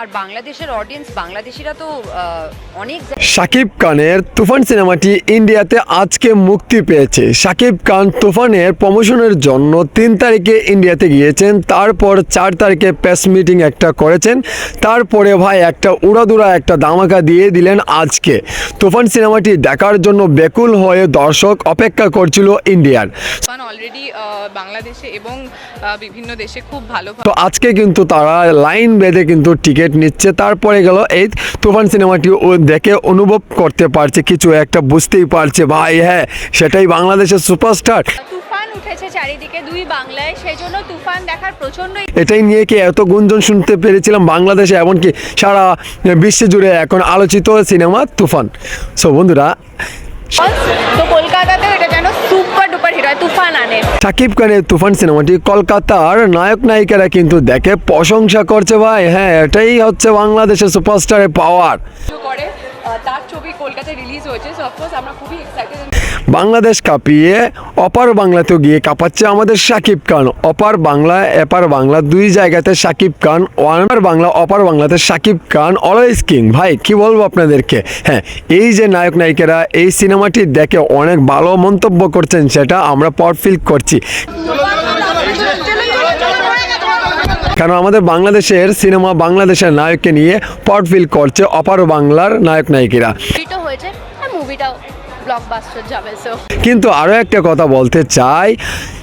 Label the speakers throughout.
Speaker 1: আর বাংলাদেশের অডিয়েন্স বাংলাদেশিরা তো অনেক
Speaker 2: শাকিব খানের তুফান সিনেমাটি ইন্ডিয়াতে আজকে মুক্তি পেয়েছে। শাকিব খান তুফানের প্রমোশনের জন্য তিন তারিখে ইন্ডিয়াতে গিয়েছেন তারপর চার তারিখে প্রেস মিটিং একটা করেছেন তারপরে ভাই একটা উড়াদুরা একটা ধামাকা দিয়ে দিলেন আজকে। তুফান সিনেমাটি দেখার জন্য বেকুল হয়ে দর্শক অপেক্ষা করছিল ইন্ডিয়ার।
Speaker 3: তুফান অলরেডি বাংলাদেশে এবং বিভিন্ন দেশে খুব ভালো
Speaker 2: তো আজকে কিন্তু তারা লাইন বেঁধে কিন্তু টিকিট নিচ্ছে। তারপরে গেল এই তুফান সিনেমাটি ও দেখে অনুভব করতে পারছে কিছু একটা বুঝতেই পারছে ভাই হ্যাঁ সেটাই বাংলাদেশের সুপারস্টার।
Speaker 4: উঠেছে চারিদিকে দুই বাংলায় সেই তুফান দেখার প্রচণ্ড
Speaker 2: এটাই নিয়ে কি এত গুঞ্জন শুনতে পেরেছিলাম বাংলাদেশে এমনকি সারা বিশ্বে জুড়ে এখন আলোচিত সিনেমা তুফান। সো বন্ধুরা
Speaker 4: তো কলকাতাতেও
Speaker 2: সাকিব খানের তুফান সিনেমাটি কলকাতার নায়ক নায়িকারা কিন্তু দেখে প্রশংসা করছে, ভাই। হ্যাঁ এটাই হচ্ছে বাংলাদেশের সুপারস্টারের পাওয়ার
Speaker 3: তার ছবি কলকাতায় রিলিজ হয়েছে সো অফকোর্স আমরা খুবই এক্সাইটেড
Speaker 2: বাংলাদেশ কাঁপিয়ে অপার বাংলাতেও গিয়ে কাঁপাচ্ছে আমাদের সাকিব খান। অপার বাংলা, এপার বাংলা, দুই জায়গাতে সাকিব খান ওয়ানার বাংলা, অপার বাংলাতে সাকিব খান অলওয়েজ কিং ভাই, কি বলব আপনাদেরকে? হ্যাঁ এই যে নায়ক নায়িকারা এই সিনেমাটি দেখে অনেক ভালো মন্তব্য করছেন, সেটা আমরা পর ফিল করছি। কারণ আমাদের বাংলাদেশের সিনেমা বাংলাদেশের নায়ককে নিয়ে পট ফিল করছে অপার বাংলার নায়ক নায়িকীরা।
Speaker 4: হয়েছে মুভিটাও ব্লকবাস্টার যাবে সো
Speaker 2: কিন্তু আরও একটা কথা বলতে চাই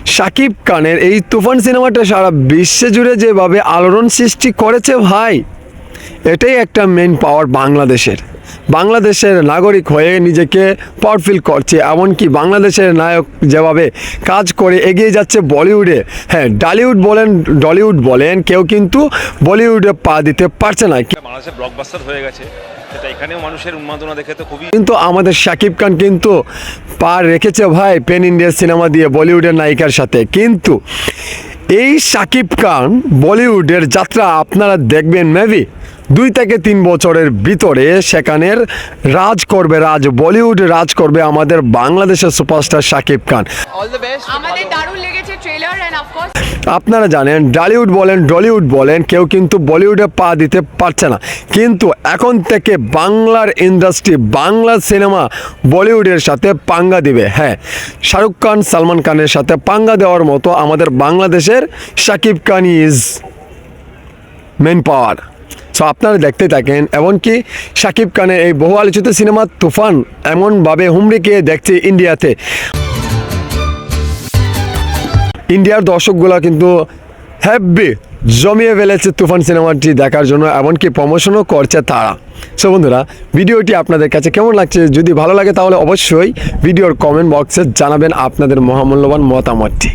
Speaker 2: শাকিব খানের এই তুফান সিনেমাটা সারা বিশ্বে জুড়ে যেভাবে আলোড়ন সৃষ্টি করেছে ভাই এটাই একটা মেন পাওয়ার বাংলাদেশের। বাংলাদেশের নাগরিক হয়ে নিজেকে পাওয়ারফুল করছে এমনকি বাংলাদেশের নায়ক যেভাবে কাজ করে এগিয়ে যাচ্ছে বলিউডে। হ্যাঁ ডালিউড বলেন ডলিউড বলেন কেউ কিন্তু বলিউডে পা দিতে পারছে না।
Speaker 5: বাংলাদেশে ব্লকবাস্টার হয়ে গেছে সেটা এখানেও মানুষের উন্মাদনা দেখে তো খুবই
Speaker 2: কিন্তু আমাদের শাকিব খান কিন্তু পার রেখেছে ভাই পেন ইন্ডিয়া সিনেমা দিয়ে বলিউডের নায়িকার সাথে। কিন্তু এই শাকিব খান বলিউডের যাত্রা আপনারা দেখবেন মেবি দুই থেকে তিন বছরের ভিতরে সেখানের রাজ করবে রাজ বলিউড রাজ করবে আমাদের বাংলাদেশের সুপারস্টার শাকিব খান।
Speaker 3: আমাদের দারুণ লেগেছে ট্রেলার অ্যান্ড অফকোর্স
Speaker 2: আপনারা জানেন ডালিউড বলেন ডলিউড বলেন কেউ কিন্তু বলিউডে পা দিতে পারছে না। কিন্তু এখন থেকে বাংলার ইন্ডাস্ট্রি বাংলা সিনেমা বলিউডের সাথে পাঙ্গা দিবে। হ্যাঁ শাহরুখ খান সালমান খানের সাথে পাঙ্গা দেওয়ার মতো আমাদের বাংলাদেশের Shakib Khan is men power so আপনারা দেখতে থাকেন, এমনকি শাকিব খানের এই বহু আলোচিত সিনেমা তুফান এমনভাবে হুমড়ি দেখছে ইন্ডিয়াতে। ইন্ডিয়ার দর্শকগুলো কিন্তু হ্যাপি জমিয়ে ফেলেছে তুফান সিনেমাটি দেখার জন্য, এমনকি প্রমোশনও করছে তারা। সো বন্ধুরা, ভিডিওটি আপনাদের কাছে কেমন লাগছে? যদি ভালো লাগে তাহলে অবশ্যই ভিডিওর কমেন্ট বক্সে জানাবেন আপনাদের মহামূল্যবান মতামতটি।